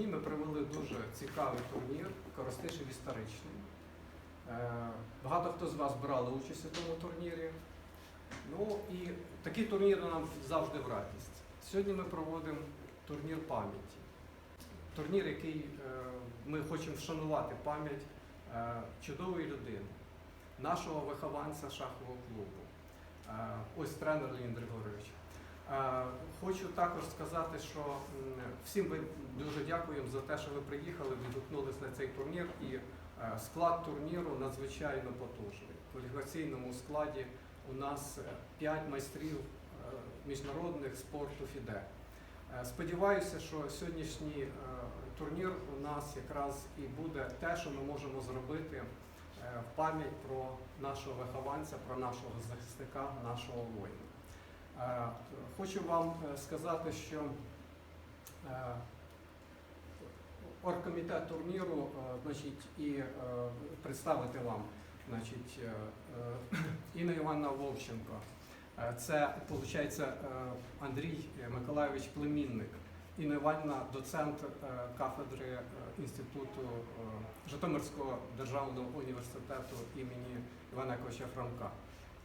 Сьогодні ми провели дуже цікавий турнір, Коростишів історичний. Е, Багато хто з вас брали участь у тому турнірі. Ну і такі турніри нам завжди в радість. Сьогодні ми проводимо турнір пам'яті. Турнір, який е, ми хочемо вшанувати пам'ять е, чудової людини, нашого вихованця шахового клубу. Ось тренер Леонід Григорович. Е, Хочу також сказати, що всім ви дуже дякуємо за те, що ви приїхали, відгукнулись на цей турнір. І е, склад турніру надзвичайно потужний. В кваліфікаційному складі у нас 5 майстрів е, міжнародних спорту ФІДЕ. Сподіваюся, що сьогоднішній турнір у нас якраз і буде те, що ми можемо зробити в пам'ять про нашого вихованця, про нашого захисника, нашого воїна. Е, Хочу вам е, сказати, що е, оргкомітет турніру значить, і представити вам значить, Інна Івановна Вовченко. Це, виходить, Андрій Миколайович племінник. Інна Івановна, доцент кафедри Інституту Житомирського державного університету імені Івана Яковича Франка.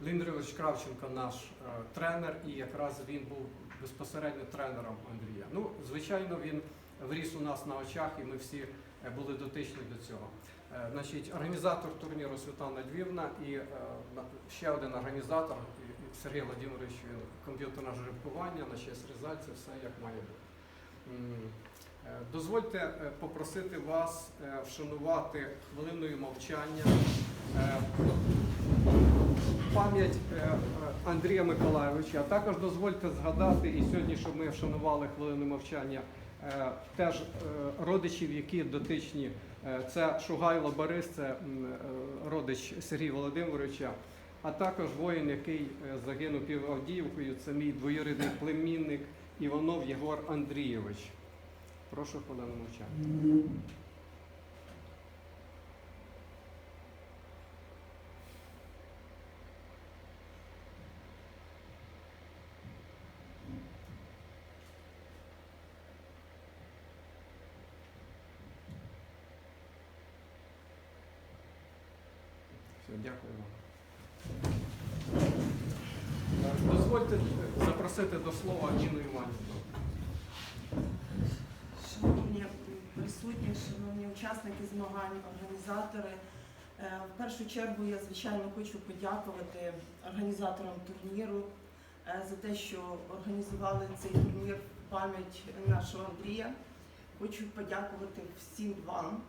Ліндрівич Кравченко наш е, тренер, і якраз він був безпосередньо тренером Андрія. Ну, звичайно, він вріс у нас на очах, і ми всі е, були дотичні до цього. Е, Значить, організатор турніру Світлана Львівна і е, ще один організатор Сергій Владимирович, він комп'ютерне жеребкування, на честь резаль, це все як має бути. Е, Дозвольте е, попросити вас вшанувати хвилиною мовчання пам'ять е, е, Андрія Миколайовича. А також дозвольте згадати і сьогодні, щоб ми вшанували хвилину мовчання е, теж родичів, які дотичні. Це Шугайло Борис, це родич Сергія Володимировича, а також воїн, який загинув під Авдіївкою. Це мій двоюрідний племінник Іванов Єгор Андрійович. Прошу хвилину мовчання. Дякую вам. Дозвольте запросити до слова Ніну Іванівну. Шановні присутні, шановні учасники змагань, організатори. Е, В першу чергу я звичайно хочу подякувати організаторам турніру е, за те, що організували цей турнір в пам'ять нашого Андрія. Хочу подякувати всім вам,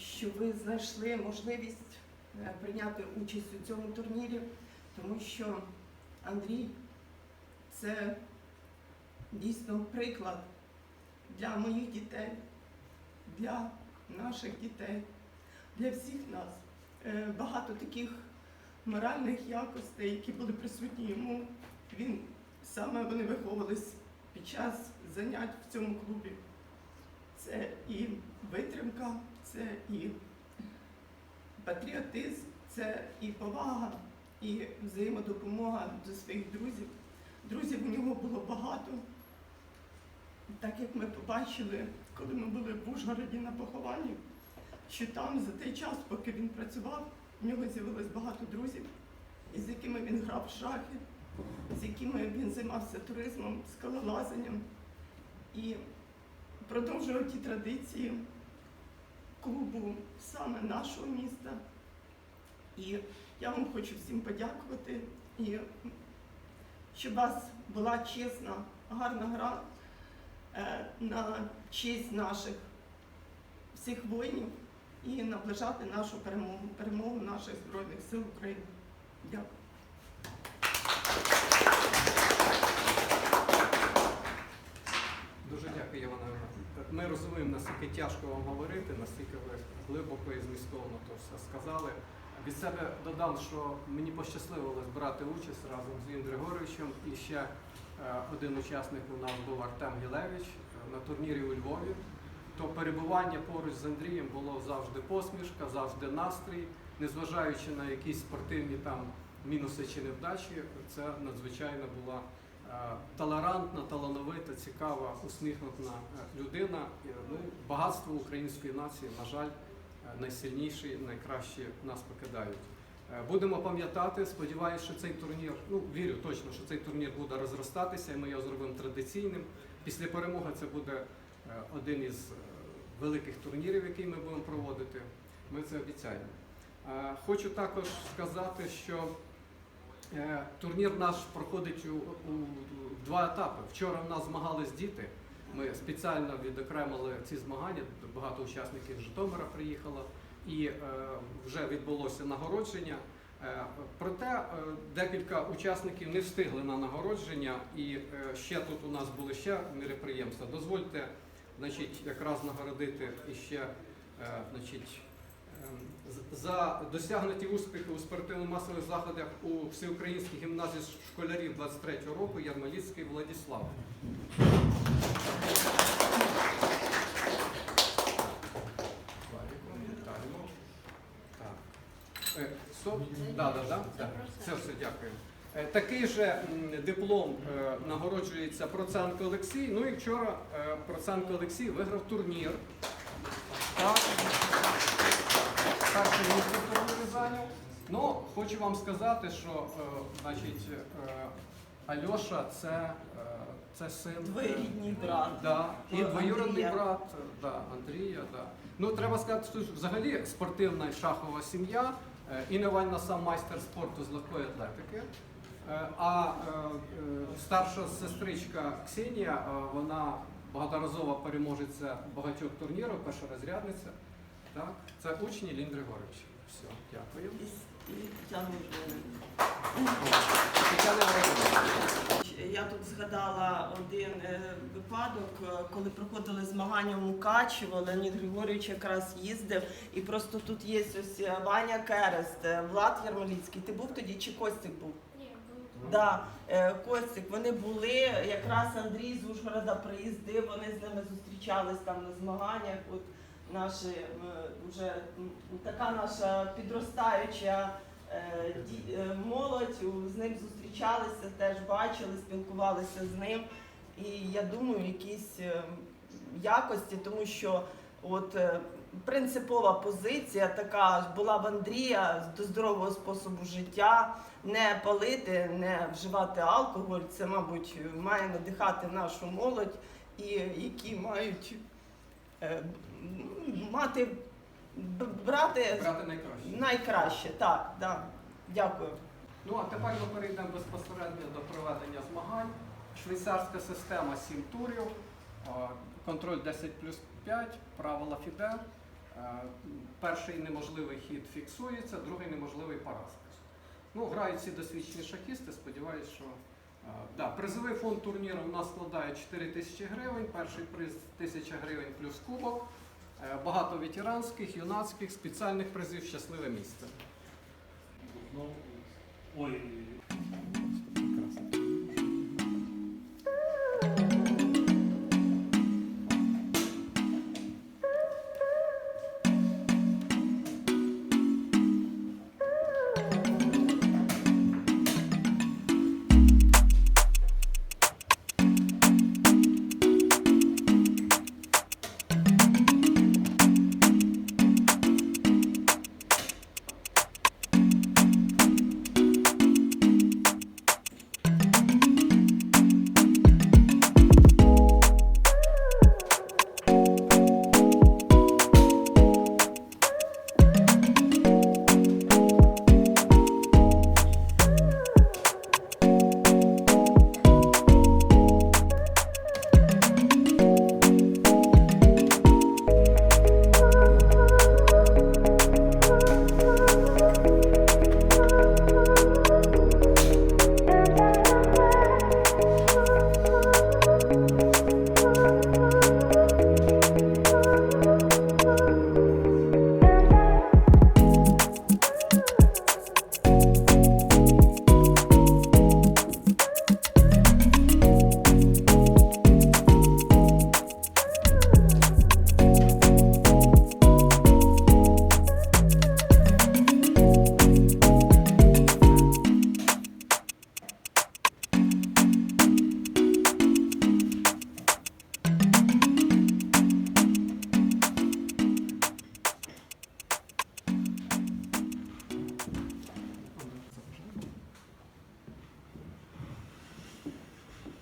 що ви знайшли можливість е, прийняти участь у цьому турнірі, тому що Андрій це дійсно приклад для моїх дітей, для наших дітей, для всіх нас. Е, Багато таких моральних якостей, які були присутні йому. Він саме вони виховувались під час занять в цьому клубі. Це і витримка, це і патріотизм, це і повага, і взаємодопомога до своїх друзів. Друзів у нього було багато. Так як ми побачили, коли ми були в Ужгороді на похованні, що там за той час, поки він працював, в нього з'явилось багато друзів, із якими він грав в шахи, з якими він займався туризмом, скалолазанням і продовжував ті традиції клубу саме нашого міста. І я вам хочу всім подякувати і щоб у вас була чесна, гарна гра е, на честь наших всіх воїнів і наближати нашу перемогу, перемогу наших Збройних сил України. Дякую. Дуже дякую, Івана. Івановна. Ми розуміємо, наскільки тяжко вам говорити, наскільки ви глибоко і змістовно то все сказали. Від себе додам, що мені пощасливилось брати участь разом з Ігорем Григоровичем і ще е, один учасник у нас був Артем Гілевич е, на турнірі у Львові. То перебування поруч з Андрієм було завжди посмішка, завжди настрій, незважаючи на якісь спортивні там мінуси чи невдачі, це надзвичайно була толерантна, талановита, цікава, усміхнена е, людина. Ну, багатство української нації, на жаль, е, найсильніші, найкращі нас покидають. Е, Будемо пам'ятати, сподіваюся, що цей турнір, ну вірю точно, що цей турнір буде розростатися, і ми його зробимо традиційним. Після перемоги це буде е, один із е, великих турнірів, який ми будемо проводити. Ми це обіцяємо. Е, Хочу також сказати, що е, турнір наш проходить у, у два етапи. Вчора в нас змагались діти. Ми спеціально відокремили ці змагання. Багато учасників Житомира приїхало, і е, вже відбулося нагородження. Е, Проте е, декілька учасників не встигли на нагородження, і е, ще тут у нас були ще мероприємства. Дозвольте, значить, якраз нагородити іще, е, значить, за досягнуті успіхи у спортивно-масових заходах у всеукраїнській гімназії школярів 23-го року Ярмоліцький Владіслав. Е. Да, да, да, да. Все, все, дякую. Е, Такий же диплом е, нагороджується Проценко Олексій. Ну і вчора Проценко Олексій виграв турнір. Так. Перше місце в турнірі зайняв. Ну, хочу вам сказати, що е, значить, е, Альоша це, е, це син. Двоюрідний брат. Да, і двоюродний брат да, Андрія. Да. Ну, треба сказати, що взагалі спортивна шахова сім'я. Інна Іванівна сам майстер спорту з легкої атлетики. А старша сестричка Ксенія, вона багаторазова переможеця багатьох турнірів, першорозрядниця. Так? Це учні Лін Григорович. Все, дякую. Я тут згадала один е, випадок, е, коли проходили змагання в Мукачево, Леонід Григорійович якраз їздив, і просто тут є ось е, Ваня Керест, Влад Ярмоліцький. Ти був тоді чи Костик був? Ні, був. Да, Костик, вони були, якраз Андрій з Ужгорода приїздив, вони з ними зустрічались там на змаганнях. От наші е, вже така наша підростаюча е, е, молодь, з ним зустрічалися, теж бачили, спілкувалися з ним. І я думаю, якісь якості, тому що от принципова позиція така була в Андрія до здорового способу життя не палити, не вживати алкоголь. Це, мабуть, має надихати нашу молодь, і які мають мати брати Брати найкраще. найкраще. Так, да. Дякую. Ну а тепер ми перейдемо безпосередньо до проведення змагань. Швейцарська система 7 турів, контроль 10 плюс 5, правила ФІДЕ. Е, Перший неможливий хід фіксується, другий неможливий поразка. Ну, грають всі досвідчені шахісти, сподіваюся, що. е, Да, призовий фонд турніру у нас складає 4 тисячі гривень, перший приз 1000 гривень плюс кубок. Е, Багато ветеранських, юнацьких, спеціальних призів, щасливе місце. Ну, ой,